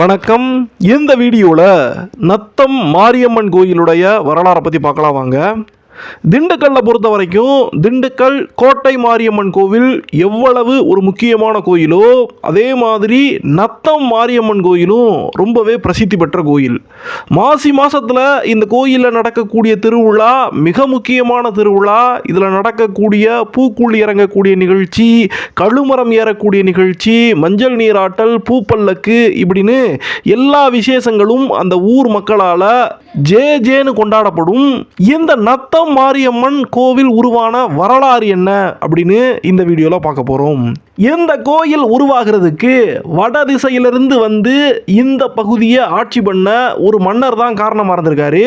வணக்கம். இந்த வீடியோவில் நத்தம் மாரியம்மன் கோயிலுடைய வரலாறை பற்றி பார்க்கலாம் வாங்க. திண்டுக்கல்லை பொறுத்த வரைக்கும் திண்டுக்கல் கோட்டை மாரியம்மன் கோவில் எவ்வளவு ஒரு முக்கியமான கோயிலோ அதே மாதிரி நத்தம் மாரியம்மன் கோயிலும் ரொம்பவே பிரசித்தி பெற்ற கோயில். மாசி மாதத்தில் இந்த கோயிலில் நடக்கக்கூடிய திருவிழா மிக முக்கியமான திருவிழா. இதில் நடக்கக்கூடிய பூக்குழி இறங்கக்கூடிய நிகழ்ச்சி கழுமரம் ஏறக்கூடிய நிகழ்ச்சி மஞ்சள் நீராட்டல் பூப்பல்லக்கு இப்படின்னு எல்லா விசேஷங்களும் அந்த ஊர் மக்களால் ஜே ஜேன்னு கொண்டாடப்படும். இந்த நத்தம் மாரியம்மன் கோவில் உருவான வரலாறு என்ன அப்படின்னு இந்த வீடியோவில் பார்க்க போகிறோம் இந்த கோயில் உருவாகிறதுக்கு வட திசையிலிருந்து வந்து இந்த பகுதியை ஆட்சி பண்ண ஒரு மன்னர் தான் காரணமாக இருந்திருக்காரு.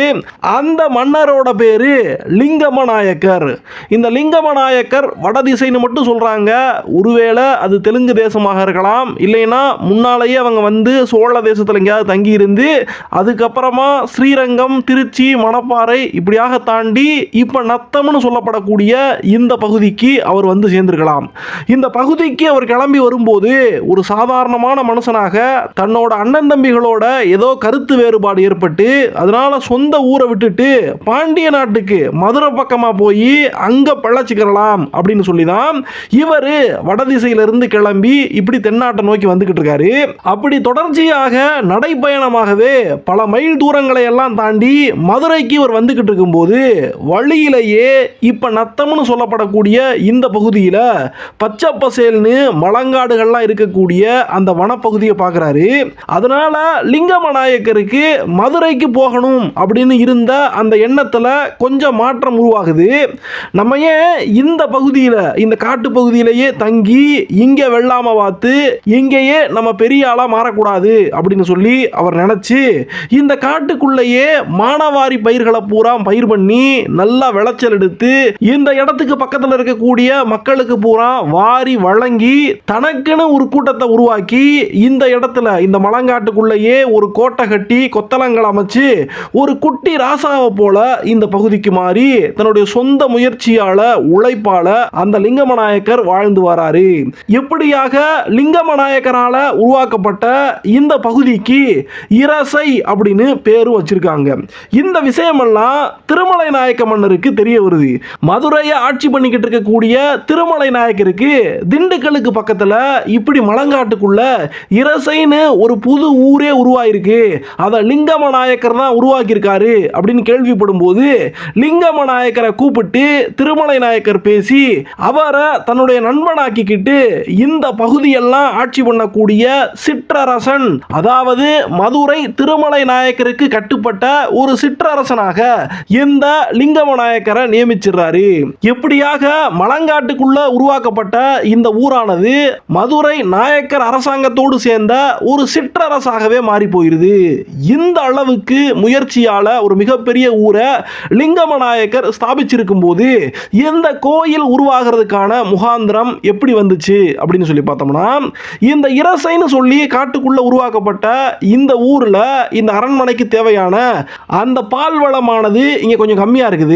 அந்த மன்னரோட பேரு லிங்கமநாயக்கர். இந்த லிங்கமநாயக்கர் வட திசைன்னு மட்டும் சொல்கிறாங்க ஒருவேளை அது தெலுங்கு தேசமாக இருக்கலாம். இல்லைன்னா முன்னாலேயே அவங்க வந்து சோழ தேசத்தில் எங்கேயாவது தங்கியிருந்து அதுக்கப்புறமா ஸ்ரீரங்கம் திருச்சி மணப்பாறை இப்படியாக தாண்டி இப்போ நத்தம்னு சொல்லப்படக்கூடிய இந்த பகுதிக்கு அவர் வந்து சேர்ந்திருக்கலாம். இந்த பகுதிக்கு அவர் கிளம்பி வரும்போது ஒரு சாதாரணமான மனுஷனாக தன்னோட அண்ணன் தம்பிகளோட ஏதோ கருத்து வேறுபாடு ஏற்பட்டு அதனால சொந்த ஊரை விட்டுட்டு பாண்டிய நாட்டுக்கு மதுரை பக்கமாக போய் அங்கே பழச்சிக்கிறலாம் அப்படின்னு சொல்லி தான் இவர் வடதிசையிலிருந்து கிளம்பி இப்படி தென்னாட்டை நோக்கி வந்துக்கிட்டு இருக்காரு. அப்படி தொடர்ச்சியாக நடைப்பயணமாகவே பல மைல் தூரங்களை எல்லாம் தாண்டி மதுரைக்கு இவர் வந்துக்கிட்டு இருக்கும்போது வழியிலேயே இப்போ நத்தம்னு சொல்லப்படக்கூடிய இந்த பகுதியில் பச்சை பசேல்னு மலங்காடுகள்லாம் இருக்கக்கூடிய அந்த வனப்பகுதியை பார்க்குறாரு. அதனால் லிங்கமநாயக்கருக்கு மதுரைக்கு போகணும் அப்படின்னு இருந்த அந்த எண்ணத்தில் கொஞ்சம் மாற்றம் உருவாகுது. நம்ம ஏன் இந்த பகுதியில் இந்த காட்டு பகுதியிலேயே தங்கி இங்கே வெள்ளாம பார்த்து இங்கேயே நம்ம பெரிய ஆளாக மாறக்கூடாது அப்படின்னு சொல்லி அவர் நினச்சி இந்த காட்டுக்குள்ளேயே மானாவாரி பயிர்களை பூரா பயிர் பண்ணி நல்லா விளைச்சல் எடுத்து இந்த இடத்துக்கு பக்கத்தில் இருக்கக்கூடிய மக்களுக்கு பூரா வாரி வழங்கி தனக்குன்னு ஒரு கூட்டத்தை உருவாக்கி இந்த இடத்துல இந்த மலங்காட்டுக்குள்ளேயே ஒரு கோட்டை கட்டி கொத்தலங்கள் அமைச்சு ஒரு குட்டி ராசாவை போல இந்த பகுதிக்கு மாறி தன்னுடைய சொந்த முயற்சியால உழைப்பால அந்த லிங்கமநாயக்கர் வாழ்ந்து வராரு. எப்படியாக லிங்கமநாயக்கரால உருவாக்கப்பட்ட இந்த பகுதிக்கு இரசை அப்படின்னு பேரும் வச்சிருக்காங்க. இந்த விஷயமெல்லாம் திருமலை நாயக்க மன்னருக்கு தெரிய வருது. மதுரையை ஆட்சி பண்ணிக்கிட்டு இருக்கக்கூடிய திருமலை நாயக்கருக்கு திண்டுக்கலுக்கு பக்கத்தில் இப்படி மலங்காட்டுக்குள்ள இரசைன்னு ஒரு புது ஊரே உருவாயிருக்கு. அதை லிங்கம நாயக்கர் தான் உருவாக்கியிருக்காரு அப்படின்னு கேள்விப்படும் போது லிங்கம நாயக்கரை கூப்பிட்டு திருமலை நாயக்கர் பேசி அவரை தன்னுடைய நண்பனாக்கிக்கிட்டு இந்த பகுதியெல்லாம் ஆட்சி பண்ணக்கூடிய சிற்றரசன் அதாவது மதுரை திருமலை நாயக்கருக்கு கட்டுப்பட்ட ஒரு சிற்றரசனாக இந்த லிங்க லிங்கம நாயக்கரை நியமிச்சிடுறாரு. எப்படியாக மலங்காட்டுக்குள்ள உருவாக்கப்பட்ட இந்த ஊரானது மதுரை நாயக்கர் அரசாங்கத்தோடு சேர்ந்த ஒரு சிற்றரசாகவே மாறி போயிருது இந்த அளவுக்கு முயற்சியால ஒரு மிகப்பெரிய ஊரை லிங்கம நாயக்கர் ஸ்தாபிச்சிருக்கும் போது இந்த கோயில் உருவாகிறதுக்கான முகாந்திரம் எப்படி வந்துச்சு அப்படின்னு சொல்லி பார்த்தோம்னா இந்த இரசைன்னு சொல்லி காட்டுக்குள்ள உருவாக்கப்பட்ட இந்த ஊர்ல இந்த அரண்மனைக்கு தேவையான அந்த பால் வளமானது இங்க கொஞ்சம் கம்மியா இருக்குது.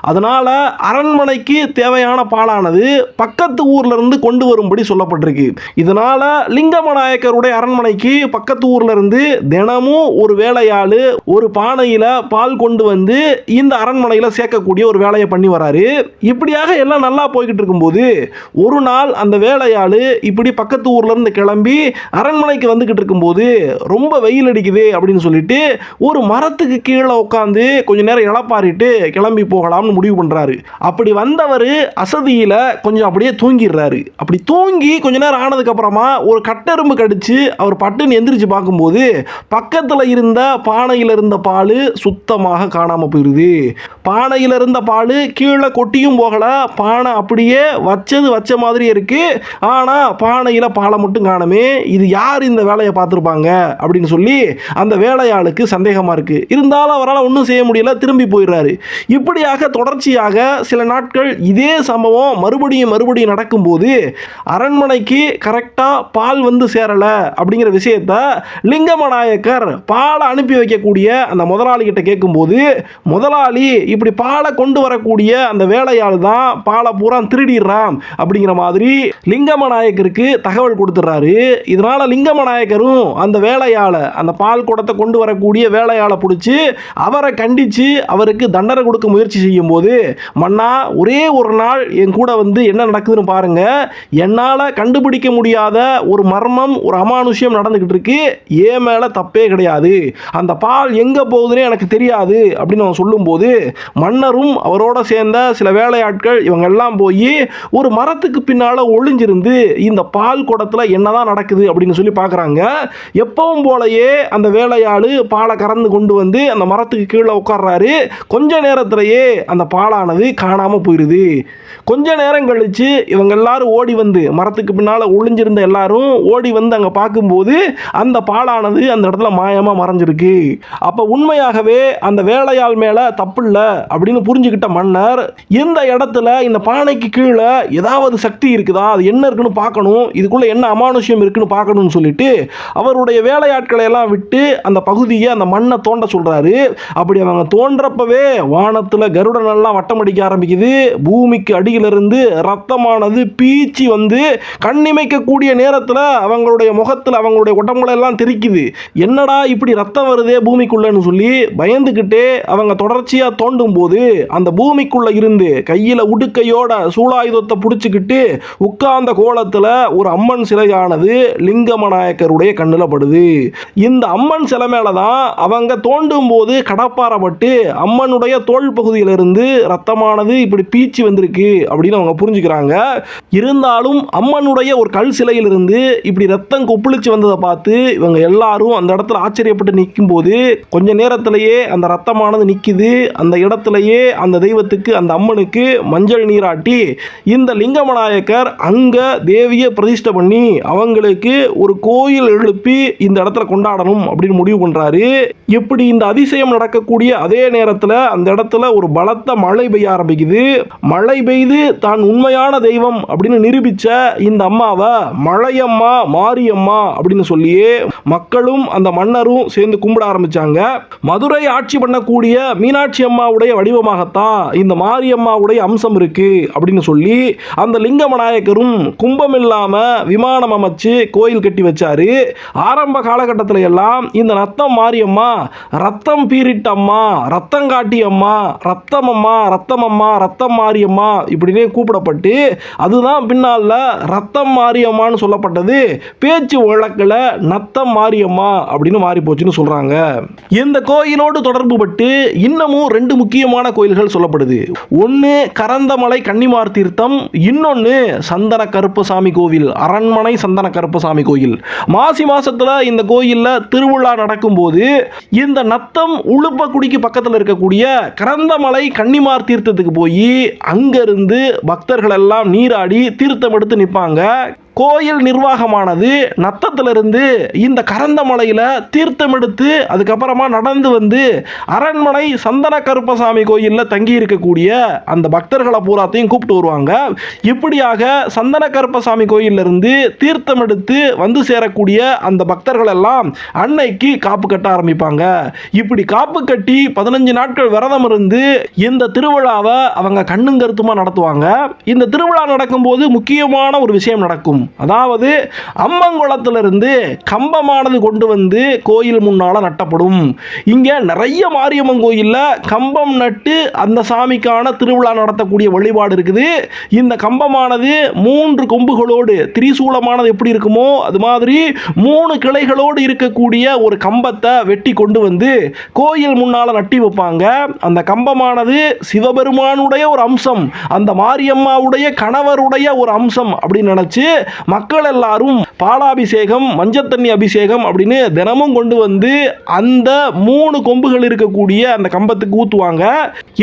அதனால அரண்மனைக்கு தேவையான பாலானது பக்கத்து ஊர்ல இருந்து கொண்டு வரும்படி சொல்லப்பட்டிருக்கு. இதனால லிங்கமநாயக்கருடைய அரண்மனைக்கு பக்கத்து ஊர்ல இருந்து தினமும் ஒரு வேலையாளு ஒரு பானையில பால் கொண்டு வந்து இந்த அரண்மனையில சேர்க்கக்கூடிய ஒரு வேலையை பண்ணி வராரு. இப்படியாக எல்லாம் நல்லா போய்கிட்டு இருக்கும்போது ஒரு நாள் அந்த வேலையாளு இப்படி பக்கத்து ஊர்ல இருந்து கிளம்பி அரண்மனைக்கு வந்துகிட்டு இருக்கும்போது ரொம்ப வெயில் அடிக்குது அப்படின்னு சொல்லிட்டு ஒரு மரத்துக்கு கீழே உட்காந்து கொஞ்ச நேரம் இழப்பாரிட்டு கிளம்பி போகலாம்னு முடிவு பண்றாரு. அப்படி வந்தவர் அசதியில கொஞ்சம் அப்படியே தூங்கிடுறாரு. அப்படி தூங்கி கொஞ்ச நேரம் ஆனதுக்கு அப்புறமா ஒரு கட்டெரும்பு கடிச்சு அவர் பட்டுன்னு எந்திரிச்சு பார்க்கும்போது பக்கத்துல இருந்த பானையில இருந்த பால் சுத்தமாக காணாம போயிடுது பானையில் இருந்த பால் கீழே கொட்டியும் போகலை. பானை அப்படியே வச்சது வச்ச மாதிரி இருக்குது ஆனால் பானையில் பாலை மட்டும் காணமே. இது யார் இந்த வேலையை பார்த்துருப்பாங்க அப்படின்னு சொல்லி அந்த வேலையாளுக்கு சந்தேகமாக இருக்குது இருந்தாலும் அவரால் ஒன்றும் செய்ய முடியல திரும்பி போயிடுறாரு. இப்படியாக தொடர்ச்சியாக சில நாட்கள் இதே சம்பவம் மறுபடியும் மறுபடியும் நடக்கும்போது அரண்மனைக்கு கரெக்டாக பால் வந்து சேரலை அப்படிங்கிற விஷயத்த லிங்கமநாயக்கர் பாலை அனுப்பி வைக்கக்கூடிய அந்த முதலாளிகிட்ட கேட்கும்போது முதலாளி இப்படி பாலை கொண்டு வரக்கூடிய அந்த வேலையால் தான் பாலை பூரா திருடிடுறான் அப்படிங்கிற மாதிரி லிங்கம நாயக்கருக்கு தகவல் கொடுத்துட்றாரு. இதனால லிங்கம நாயக்கரும் அந்த வேலையாளை அந்த பால் குடத்தை கொண்டு வரக்கூடிய வேலையாளை பிடிச்சி அவரை கண்டித்து அவருக்கு தண்டனை கொடுக்க முயற்சி செய்யும் போது மன்னா ஒரே ஒரு நாள் என் கூட வந்து என்ன நடக்குதுன்னு பாருங்க. என்னால் கண்டுபிடிக்க முடியாத ஒரு மர்மம் ஒரு அமானுஷ்யம் நடந்துக்கிட்டு இருக்கு. ஏ மேலே தப்பே கிடையாது. அந்த பால் எங்கே போகுதுன்னு எனக்கு தெரியாது. அப்படின்னு அவன் சொல்லும்போது மன்னரும் அவரோட சேர்ந்த சில வேலையாட்கள் இவங்கெல்லாம் போய் ஒரு மரத்துக்கு பின்னால் ஒளிஞ்சிருந்து இந்த பால் குடத்தில் என்னதான் நடக்குது அப்படின்னு சொல்லி பார்க்குறாங்க எப்பவும் போலயே அந்த வேலையாள் பாலை கறந்து கொண்டு வந்து அந்த மரத்துக்கு கீழே உட்கார்றாரு. கொஞ்ச நேரத்திலேயே அந்த பாலானது காணாமல் போயிடுது கொஞ்ச நேரம் கழித்து இவங்க எல்லாரும் ஓடி வந்து மரத்துக்கு பின்னால் ஒளிஞ்சிருந்த எல்லாரும் ஓடி வந்து அங்கே பார்க்கும்போது அந்த பாலானது அந்த இடத்துல மாயமாக மறைஞ்சிருக்கு. அப்போ உண்மையாகவே அந்த வேலையாள் மேலே தப்பு இல்லை அப்படின்னு புரிஞ்சுக்கிட்ட மன்னர் இந்த இடத்துல இந்த பானைக்கு கீழே ஏதாவது சக்தி இருக்குதா? அது என்ன இருக்குன்னு பார்க்கணும். இதுக்குள்ளே என்ன அமானுஷ்யம் இருக்குன்னு பார்க்கணும்னு சொல்லிட்டு அவருடைய வேலையாட்களை எல்லாம் விட்டு அந்த பகுதியை அந்த மண்ணை தோண்ட சொல்கிறாரு அப்படி அவங்க தோன்றப்பவே வானத்தில் கருடன் எல்லாம் வட்டம் அடிக்க ஆரம்பிக்குது. பூமிக்கு அடியிலிருந்து ரத்தமானது பீச்சி வந்து கண்ணிமைக்கக்கூடிய நேரத்தில் அவங்களுடைய முகத்தில் அவங்களுடைய உடம்புல எல்லாம் தெரிக்குது. என்னடா இப்படி ரத்தம் வருதே பூமிக்குள்ளேன்னு சொல்லி பயந்துக்கிட்டே அவங்க தொடர்ச்சியாக தாண்டும் போது அந்த பூமிக்குள்ள இருந்து கையில் உடுக்கையோட சூழாயுதத்தை பிடிச்சிக்கிட்டு உட்கார்ந்த கோலத்தில் ஒரு அம்மன் சிலையானது லிங்கமநாயக்கருடைய கண்ணில் படுது. இந்த அம்மன் சிலை மேலே தான் அவங்க தோண்டும் போது கடப்பாறப்பட்டு அம்மனுடைய தோல் பகுதியிலிருந்து ரத்தமானது இப்படி பீச்சி வந்திருக்கு அப்படின்னு அவங்க புரிஞ்சுக்கிறாங்க. இருந்தாலும் அம்மனுடைய ஒரு கல் சிலையிலிருந்து இப்படி ரத்தம் கொப்புளிச்சு வந்ததை பார்த்து இவங்க எல்லாரும் அந்த இடத்துல ஆச்சரியப்பட்டு நிற்கும் போது கொஞ்ச நேரத்திலேயே அந்த ரத்தமானது நிற்கிது அந்த இடத்துலயே அந்த தெய்வத்துக்கு அந்த அம்மனுக்கு மஞ்சள் நீராட்டி இந்த லிங்கமநாயக்கர் அங்க தேவியை பிரதிஷ்டை பண்ணி அவங்களுக்கு ஒரு கோயில் எழுப்பி இந்த இடத்துல கொண்டாடணும் அப்படின்னு முடிவு பண்றாரு. இப்படி இந்த அதிசயம் நடக்கக்கூடிய அதே நேரத்தில் அந்த இடத்துல ஒரு பலத்த மழை பெய்ய ஆரம்பிக்குது. மழை பெய்து தான் உண்மையான தெய்வம் அப்படின்னு நிரூபிச்ச இந்த அம்மாவை மழையம்மா மாரியம்மா அப்படின்னு சொல்லியே மக்களும் அந்த மன்னரும் சேர்ந்து கும்பிட ஆரம்பிச்சாங்க. மதுரை ஆட்சி பண்ணக்கூடிய மீனாட்சி அம்மாவுடைய வடிவமாகத்தான் இந்த மாரியம்மாவுடைய அம்சம் இருக்கு அப்படின்னு சொல்லி அந்த லிங்கமநாயக்கரும் கும்பம் இல்லாம விமானம் அமைச்சு கோயில் கட்டி வச்சாரு. ஆரம்ப காலகட்டத்தில் எல்லாம் இந்த நத்தம் மாரியம்மா ரத்தம் பீரிட்டம்மா ரத்தம் காட்டியம்மா அம்மா ரத்தம் அம்மா ரத்தம் அம்மா ரத்தம் மாரியம்மா இப்படின்னே கூப்பிடப்பட்டு அதுதான் பின்னால ரத்தம் மாரியம்மான்னு சொல்லப்பட்டது. பேச்சு வழக்கில் நத்தம் மாரியம்மா அப்படின்னு மாறி போச்சுன்னு சொல்றாங்க. இந்த கோயிலோடு தொடர்பு பட்டு இன்னமும் ரெண்டு முக்கியமான கோயில்கள் சொல்லப்படுது. ஒன்று கரந்தமலை கன்னிமார் தீர்த்தம் இன்னொன்று சந்தன கருப்பசாமி கோவில் அரண்மனை சந்தன கருப்பசாமி கோயில். மாசி மாசத்துல இந்த கோயிலில் திருவிழா நடக்கும்போது இந்த நத்தம் உளுப்பக்குடிக்கு பக்கத்தில் இருக்கக்கூடிய கரந்தமலை கன்னிமார் தீர்த்தத்துக்கு போய் அங்கிருந்து பக்தர்கள் எல்லாம் நீராடி தீர்த்தம் எடுத்து நிற்பாங்க கோயில் நிர்வாகமானது நத்தத்திலிருந்து இந்த கரந்தமலையில் தீர்த்தம் எடுத்து அதுக்கப்புறமா நடந்து வந்து அரண்மனை சந்தன கருப்பசாமி கோயிலில் தங்கி இருக்கக்கூடிய அந்த பக்தர்களை பூராத்தையும் கூப்பிட்டு வருவாங்க. இப்படியாக சந்தன கருப்பசாமி கோயிலிருந்து தீர்த்தம் எடுத்து வந்து சேரக்கூடிய அந்த பக்தர்கள் எல்லாம் அன்னைக்கு காப்பு கட்ட ஆரம்பிப்பாங்க. இப்படி காப்பு கட்டி பதினஞ்சு நாட்கள் விரதம் இருந்து இந்த திருவிழாவை அவங்க கண்ணுங்கருத்துமா நடத்துவாங்க. இந்த திருவிழா நடக்கும்போது முக்கியமான ஒரு விஷயம் நடக்கும். அதாவது அம்மங்குளத்திலிருந்து கம்பமானது கொண்டு வந்து கோயில் முன்னால் நட்டப்படும். இங்கே நிறைய மாரியம்மன் கோயிலில் கம்பம் நட்டு அந்த சாமிக்கான திருவிழா நடத்தக்கூடிய வழிபாடு இருக்குது. இந்த கம்பமானது மூன்று கொம்புகளோடு திரிசூலமானது எப்படி இருக்குமோ அது மாதிரி மூணு கிளைகளோடு இருக்கக்கூடிய ஒரு கம்பத்தை வெட்டி கொண்டு வந்து கோயில் முன்னால் நட்டி வைப்பாங்க. அந்த கம்பமானது சிவபெருமானுடைய ஒரு அம்சம் அந்த மாரியம்மாவுடைய கணவருடைய ஒரு அம்சம் அப்படின்னு நினச்சி மக்கள் எல்லாரும் பாலாபிஷேகம் மஞ்சள் தண்ணி அபிஷேகம் அப்படின்னு தினமும் கொண்டு வந்து அந்த மூணு கொம்புகள் இருக்கக்கூடிய அந்த கம்பத்துக்கு ஊற்றுவாங்க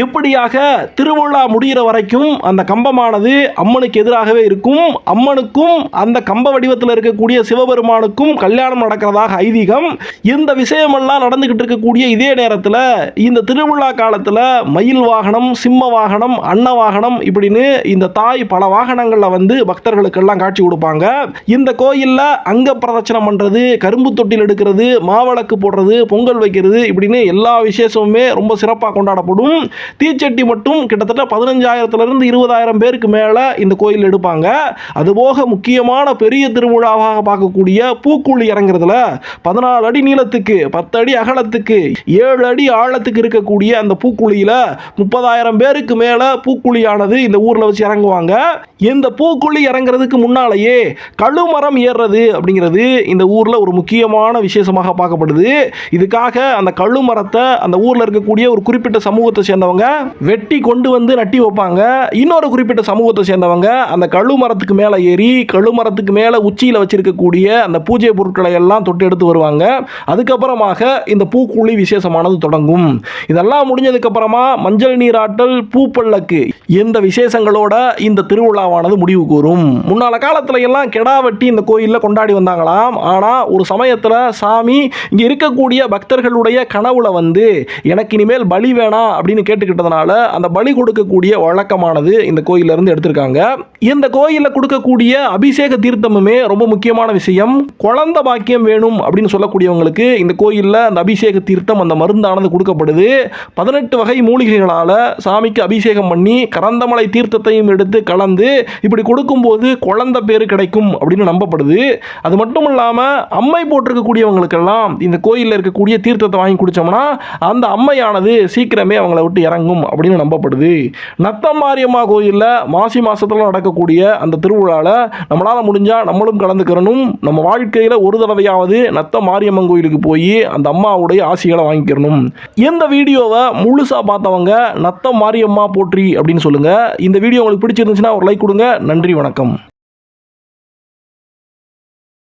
எப்படியாக திருவிழா முடிகிற வரைக்கும் அந்த கம்பமானது அம்மனுக்கு எதிராகவே இருக்கும். அம்மனுக்கும் அந்த கம்ப வடிவத்தில் இருக்கக்கூடிய சிவபெருமானுக்கும் கல்யாணம் நடக்கிறதாக ஐதீகம். இந்த விஷயமெல்லாம் நடந்துக்கிட்டு இருக்கக்கூடிய இதே நேரத்தில் இந்த திருவிழா காலத்தில் மயில் வாகனம் சிம்ம வாகனம் அன்ன வாகனம் இப்படின்னு இந்த தாய் பல வாகனங்களில் வந்து பக்தர்களுக்கெல்லாம் காட்சி கொடுப்பாங்க. இருப்பாங்க. இந்த கோயிலில் அங்க பிரதட்சணம் பண்ணுறது கரும்பு தொட்டில் எடுக்கிறது மாவிளக்கு போடுறது பொங்கல் வைக்கிறது இப்படின்னு எல்லா விசேஷமுமே ரொம்ப சிறப்பாக கொண்டாடப்படும். தீச்சட்டி மட்டும் கிட்டத்தட்ட பதினஞ்சாயிரத்துலேருந்து இருபதாயிரம் பேருக்கு மேலே இந்த கோயில் எடுப்பாங்க. அதுபோக முக்கியமான பெரிய திருவிழாவாக பார்க்கக்கூடிய பூக்குழி இறங்குறதுல பதினாலு அடி நீளத்துக்கு பத்து அடி அகலத்துக்கு ஏழு அடி ஆழத்துக்கு இருக்கக்கூடிய அந்த பூக்குழியில் முப்பதாயிரம் பேருக்கு மேலே பூக்குழியானது இந்த ஊரில் வச்சு இறங்குவாங்க. இந்த பூக்குழி இறங்குறதுக்கு முன்னாலேயே கழுமரம் ஏறுறது அப்படிங்கிறது இந்த ஊரில் ஒரு முக்கியமான விசேஷமாக பார்க்கப்படுது. இதுக்காக அந்த கழுமரத்தை அந்த ஊரில் இருக்கக்கூடிய ஒரு குறிப்பிட்ட சமூகத்தை சேர்ந்தவங்க வெட்டி கொண்டு வந்து நட்டி வைப்பாங்க. இன்னொரு குறிப்பிட்ட சமூகத்தை சேர்ந்தவங்க அந்த கழுமரத்துக்கு மேலே ஏறி கழுமரத்துக்கு மேலே உச்சியில் வச்சிருக்கக்கூடிய அந்த பூஜை பொருட்களை எல்லாம் தொட்டு எடுத்து வருவாங்க. அதுக்கப்புறமாக இந்த பூக்குழி விசேஷமானது தொடங்கும். இதெல்லாம் முடிஞ்சதுக்கப்புறமா மஞ்சள் நீராட்டல் பூப்பல்லக்கு இந்த விசேஷங்களோட இந்த திருவிழாவானது முடிவு கூறும். முன்னால காலத்தில் எல்லாம் கெடா வெட்டி இந்த கோயிலில் கொண்டாடி வந்தாங்களாம். ஆனால் ஒரு சமயத்தில் சாமி இங்கே இருக்கக்கூடிய பக்தர்களுடைய கனவுல வந்து எனக்கு இனிமேல் பலி வேணாம் அப்படின்னு கேட்டுக்கிட்டதுனால அந்த பலி கொடுக்கக்கூடிய வழக்கமானது இந்த கோயில்ல இருந்து எடுத்திருக்காங்க. இந்த கோயிலில் கொடுக்கக்கூடிய அபிஷேக தீர்த்தமுமே ரொம்ப முக்கியமான விஷயம். குழந்த பாக்கியம் வேணும் அப்படின்னு சொல்லக்கூடியவங்களுக்கு இந்த கோயிலில் அந்த அபிஷேக தீர்த்தம் அந்த மருந்தானது கொடுக்கப்படுது. பதினெட்டு வகை மூலிகைகளால் சாமிக்கு அபிஷேகம் பண்ணி கரந்தமலை தீர்த்தத்தையும் எடுத்து கலந்து இப்படி கொடுக்கும்போது குழந்தை பேர் கிடைக்கும் அப்படின்னு நம்பப்படுது. அது மட்டும் இல்லாமல் அம்மை போட்டிருக்கக்கூடியவங்களுக்கெல்லாம் இந்த கோயிலில் இருக்கக்கூடிய தீர்த்தத்தை வாங்கி குடித்தோம்னா அந்த அம்மையானது சீக்கிரமே அவங்கள விட்டு இறங்கும் அப்படின்னு நம்பப்படுது. நத்தம் மாரியம்மா கோயிலில் மாசி மாதத்தில் நடக்கக்கூடிய அந்த திருவிழாவில் நம்மளால் முடிஞ்சால் நம்மளும் கலந்துக்கிறணும் நம்ம வாழ்க்கையில் ஒரு தடவையாவது நத்தம் மாரியம்மன் கோயிலுக்கு போய் அந்த அம்மாவுடைய ஆசிகளை வாங்கிக்கிறணும் இந்த வீடியோவை முழுசாக பார்த்தவங்க நத்தம் மாரியம்மா போற்றி அப்படின்னு சொல்லுங்கள் இந்த வீடியோ உங்களுக்கு பிடிச்சிருந்துச்சுன்னா ஒரு லைக் கொடுங்க. நன்றி வணக்கம்.